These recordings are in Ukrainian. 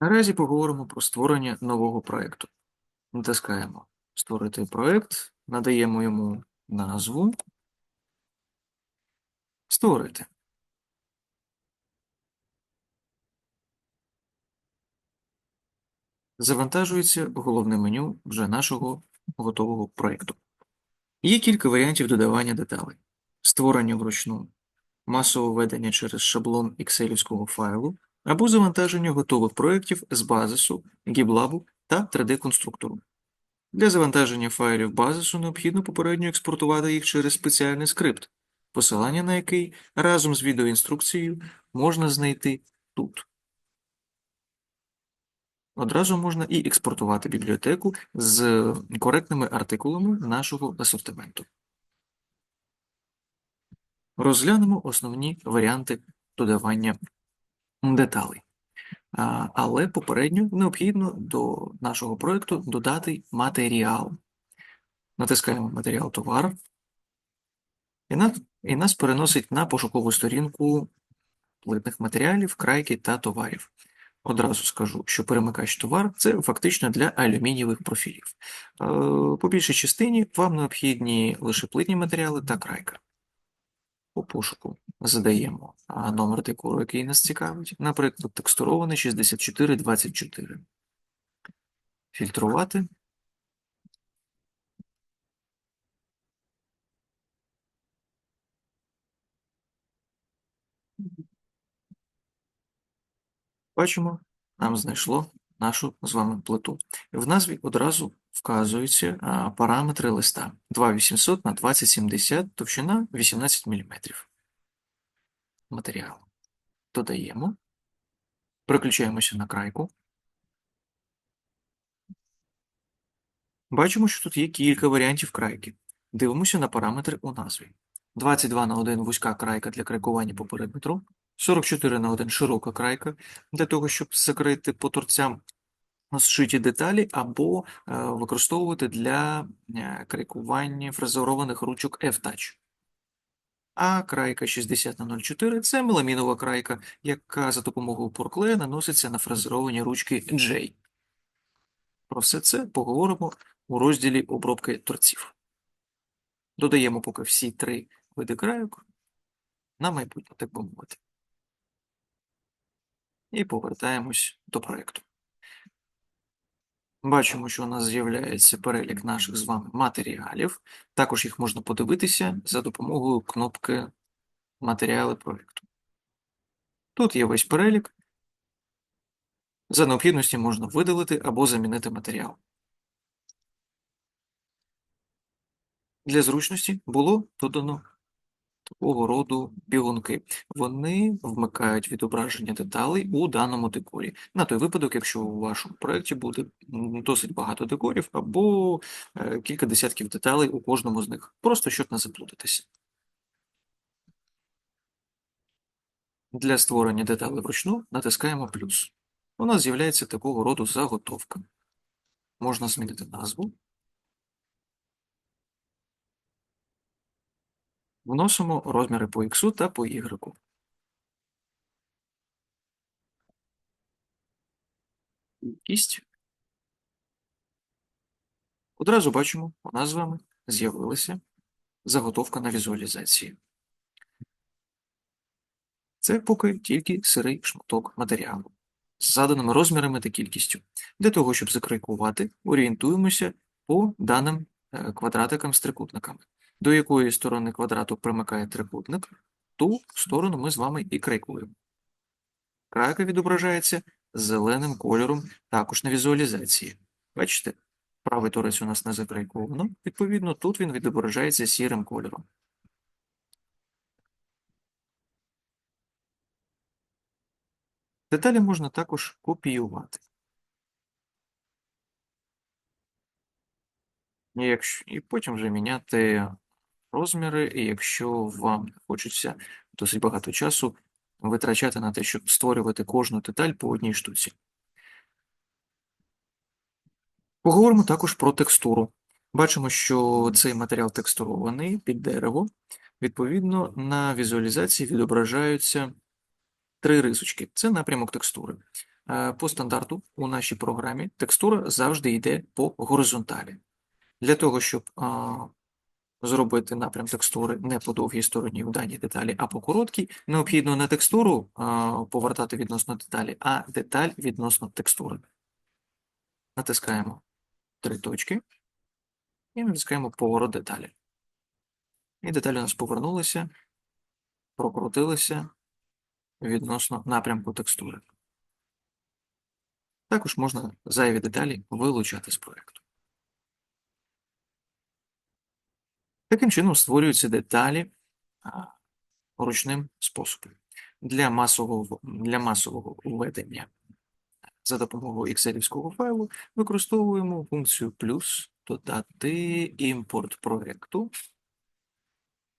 Наразі поговоримо про створення нового проєкту. Натискаємо Створити проєкт, надаємо йому назву Створити. Завантажується головне меню вже нашого готового проєкту. Є кілька варіантів додавання деталей: створення вручну, масове введення через шаблон excel файлу або завантаження готових проєктів з базису, GitLab та 3D-конструктору. Для завантаження файлів базису необхідно попередньо експортувати їх через спеціальний скрипт, посилання на який разом з відеоінструкцією можна знайти тут. Одразу можна і експортувати бібліотеку з коректними артикулами нашого асортименту. Розглянемо основні варіанти додавання деталей. Але попередньо необхідно до нашого проєкту додати матеріал. Натискаємо матеріал товар, і нас, і нас переносить на пошукову сторінку плитних матеріалів, крайки та товарів. Одразу скажу, що перемикач товар це фактично для алюмінієвих профілів. Е, По більшій частині вам необхідні лише плитні матеріали та крайка. По пошуку задаємо номер декору, який нас цікавить, наприклад, текстурований 6424. Фільтрувати. Бачимо, нам знайшло нашу з вами плиту. В назві одразу вказуються параметри листа 2800 на 2070, товщина 18 мм. Матеріал. Додаємо. Переключаємося на крайку. Бачимо, що тут є кілька варіантів крайки. Дивимося на параметри у назві. 22 на 1 вузька крайка для крайкування по периметру, 44 на 1 широка крайка для того, щоб закрити по торцям зшиті деталі або е, використовувати для е, крайкування фрезерованих ручок F-Touch. А крайка 60 на 04 – це меламінова крайка, яка за допомогою порклея наноситься на фрезеровані ручки J. Про все це поговоримо у розділі обробки торців. Додаємо поки всі три види крайок на майбутнє, так би мовити. І повертаємось до проєкту. Бачимо, що у нас з'являється перелік наших з вами матеріалів. Також їх можна подивитися за допомогою кнопки Матеріали проєкту. Тут є весь перелік. За необхідності можна видалити або замінити матеріал. Для зручності було додано такого роду бігунки. Вони вмикають відображення деталей у даному декорі. На той випадок, якщо у вашому проєкті буде досить багато декорів або е, кілька десятків деталей у кожному з них, просто щоб не заплутатися. Для створення деталей вручну натискаємо плюс. У нас з'являється такого роду заготовка. Можна змінити назву. Вносимо розміри по X та по Y. Кість. Одразу бачимо, у нас з вами з'явилася заготовка на візуалізації. Це поки тільки сирий шматок матеріалу з заданими розмірами та кількістю. Для того, щоб закрайкувати, орієнтуємося по даним е, квадратикам з трикутниками. До якої сторони квадрату примикає трикутник, ту сторону ми з вами і крайкуємо. Крайка відображається зеленим кольором також на візуалізації. Бачите, правий торець у нас не закрайковано, відповідно, тут він відображається сірим кольором. Деталі можна також копіювати. І, потім вже міняти розміри, і якщо вам хочеться досить багато часу витрачати на те, щоб створювати кожну деталь по одній штуці. Поговоримо також про текстуру. Бачимо, що цей матеріал текстурований під дерево. Відповідно, на візуалізації відображаються три рисочки. Це напрямок текстури. Е, По стандарту у нашій програмі текстура завжди йде по горизонталі. Для того, щоб зробити напрям текстури не по довгій стороні в даній деталі, а по короткій, необхідно не текстуру повертати відносно деталі, а деталь відносно текстури. Натискаємо три точки і натискаємо поворот деталі. І деталі у нас повернулися, прокрутилися відносно напрямку текстури. Також можна зайві деталі вилучати з проєкту. Таким чином створюються деталі ручним способом. Для масового, для масового введення за допомогою Excel файлу використовуємо функцію плюс додати імпорт проєкту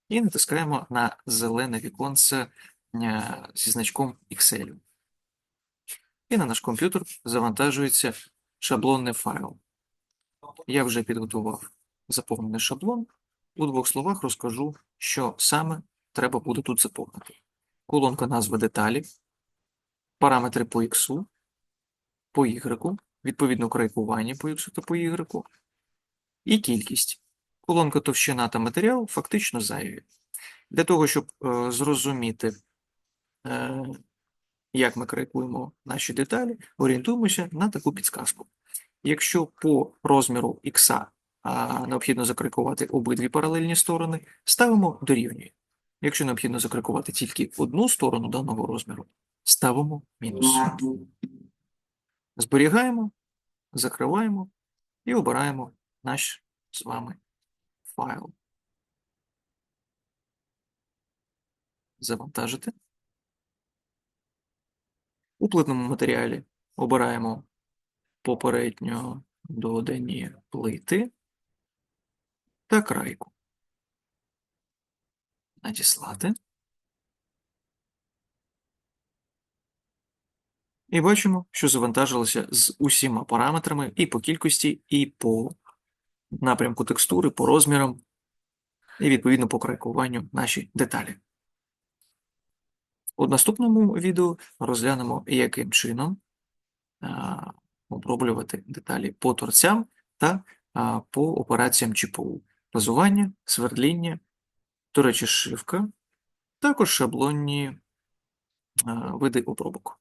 і натискаємо на зелене віконце е, зі значком Excel. І на наш комп'ютер завантажується шаблонний файл. Я вже підготував заповнений шаблон. У двох словах розкажу, що саме треба буде тут заповнити. Колонка назви деталі, параметри по X, по Y, відповідно коригування по X та по Y, і кількість. Колонка товщина та матеріал фактично зайві. Для того, щоб е, зрозуміти, е, як ми коригуємо наші деталі, орієнтуємося на таку підсказку. Якщо по розміру X а, необхідно закоригувати обидві паралельні сторони, ставимо дорівнює. Якщо необхідно закоригувати тільки одну сторону даного розміру, ставимо мінус. Зберігаємо, закриваємо і обираємо наш з вами файл. Завантажити. У плитному матеріалі обираємо попередньо додані плити та крайку. Надіслати. І бачимо, що завантажилося з усіма параметрами і по кількості, і по напрямку текстури, по розмірам, і відповідно по крайкуванню наші деталі. У наступному відео розглянемо, яким чином оброблювати деталі по торцям та по операціям ЧПУ. Базування, свердління, до речі, шивка, також шаблонні види обробок.